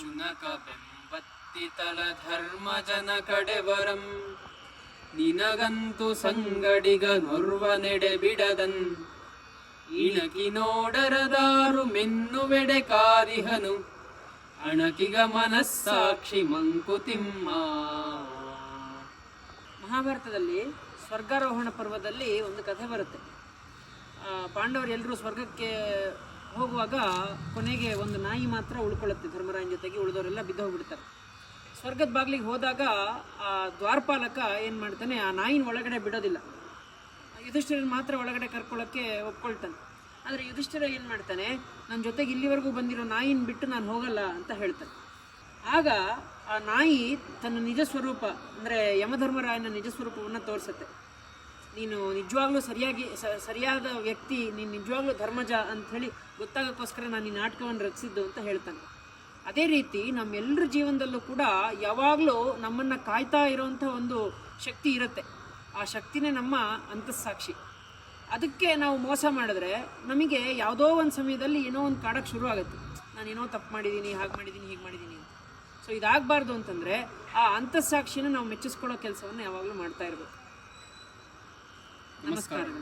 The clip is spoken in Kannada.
ಶುನಕ ಬೆಂಬತ್ತಿತಲ ಧರ್ಮ ಜನ ಕಡೆವರಂ ನಿನಗಂತು ಸಂಗಡಿಗ ನೊರ್ವ ನೆಡೆ ಬಿಡದನ್. ಇಣಕಿ ನೋಡರದಾರು ಮೆನ್ನುವೆಡೆ ಕಾರಿಹನು. ಅಣಕಿಗ ಮನಸ್ಸಾಕ್ಷಿ ಮಂಕುತಿಮ್ಮ. ಮಹಾಭಾರತದಲ್ಲಿ ಸ್ವರ್ಗಾರೋಹಣ ಪರ್ವದಲ್ಲಿ ಒಂದು ಕಥೆ ಬರುತ್ತೆ. ಪಾಂಡವರು ಎಲ್ಲರೂ ಸ್ವರ್ಗಕ್ಕೆ ಹೋಗುವಾಗ ಕೊನೆಗೆ ಒಂದು ನಾಯಿ ಮಾತ್ರ ಉಳ್ಕೊಳ್ಳುತ್ತೆ ಧರ್ಮರಾಯನ ಜೊತೆಗೆ, ಉಳಿದವರೆಲ್ಲ ಬಿದ್ದು ಹೋಗ್ಬಿಡ್ತಾರೆ. ಸ್ವರ್ಗದ ಬಾಗಿಲಿಗೆ ಹೋದಾಗ ಆ ದ್ವಾರಪಾಲಕ ಏನು ಮಾಡ್ತಾನೆ, ಆ ನಾಯಿನ ಒಳಗಡೆ ಬಿಡೋದಿಲ್ಲ. ಯುಧಿಷ್ಠಿರನ್ ಮಾತ್ರ ಒಳಗಡೆ ಕರ್ಕೊಳ್ಳೋಕ್ಕೆ ಒಪ್ಕೊಳ್ತಾನೆ. ಆದರೆ ಯುಧಿಷ್ಠಿರ ಏನು ಮಾಡ್ತಾನೆ ನನ್ನ ಜೊತೆಗೆ ಇಲ್ಲಿವರೆಗೂ ಬಂದಿರೋ ನಾಯಿನ ಬಿಟ್ಟು ನಾನು ಹೋಗಲ್ಲ ಅಂತ ಹೇಳ್ತಾನೆ. ಆಗ ಆ ನಾಯಿ ತನ್ನ ನಿಜ ಸ್ವರೂಪ, ಅಂದರೆ ಯಮಧರ್ಮರಾಯನ ನಿಜ ಸ್ವರೂಪವನ್ನು ತೋರಿಸುತ್ತೆ. ನೀನು ನಿಜವಾಗ್ಲೂ ಸರಿಯಾಗಿ ಸರಿಯಾದ ವ್ಯಕ್ತಿ, ನೀನು ನಿಜವಾಗ್ಲೂ ಧರ್ಮಜ ಅಂತ ಹೇಳಿ ಗೊತ್ತಾಗೋಕ್ಕೋಸ್ಕರ ನಾನು ಈ ನಾಟಕವನ್ನು ರಚಿಸಿದ್ದು ಅಂತ ಹೇಳ್ತಾನೆ. ಅದೇ ರೀತಿ ನಮ್ಮೆಲ್ಲರ ಜೀವನದಲ್ಲೂ ಕೂಡ ಯಾವಾಗಲೂ ನಮ್ಮನ್ನು ಕಾಯ್ತಾ ಇರೋವಂಥ ಒಂದು ಶಕ್ತಿ ಇರುತ್ತೆ. ಆ ಶಕ್ತಿನೇ ನಮ್ಮ ಅಂತಸ್ಸಾಕ್ಷಿ. ಅದಕ್ಕೆ ನಾವು ಮೋಸ ಮಾಡಿದ್ರೆ ನಮಗೆ ಯಾವುದೋ ಒಂದು ಸಮಯದಲ್ಲಿ ಏನೋ ಒಂದು ಕಾಡಕ್ಕೆ ಶುರು ಆಗುತ್ತೆ. ನಾನು ಏನೋ ತಪ್ಪು ಮಾಡಿದ್ದೀನಿ, ಹಾಗೆ ಮಾಡಿದ್ದೀನಿ, ಹೀಗೆ ಮಾಡಿದ್ದೀನಿ ಅಂತ. ಸೊ ಇದಾಗಬಾರ್ದು ಅಂತಂದರೆ ಆ ಅಂತಸ್ಸಾಕ್ಷಿನ ನಾವು ಮೆಚ್ಚಿಸ್ಕೊಳ್ಳೋ ಕೆಲಸವನ್ನು ಯಾವಾಗಲೂ ಮಾಡ್ತಾ ಇರಬೇಕು. నమస్కారం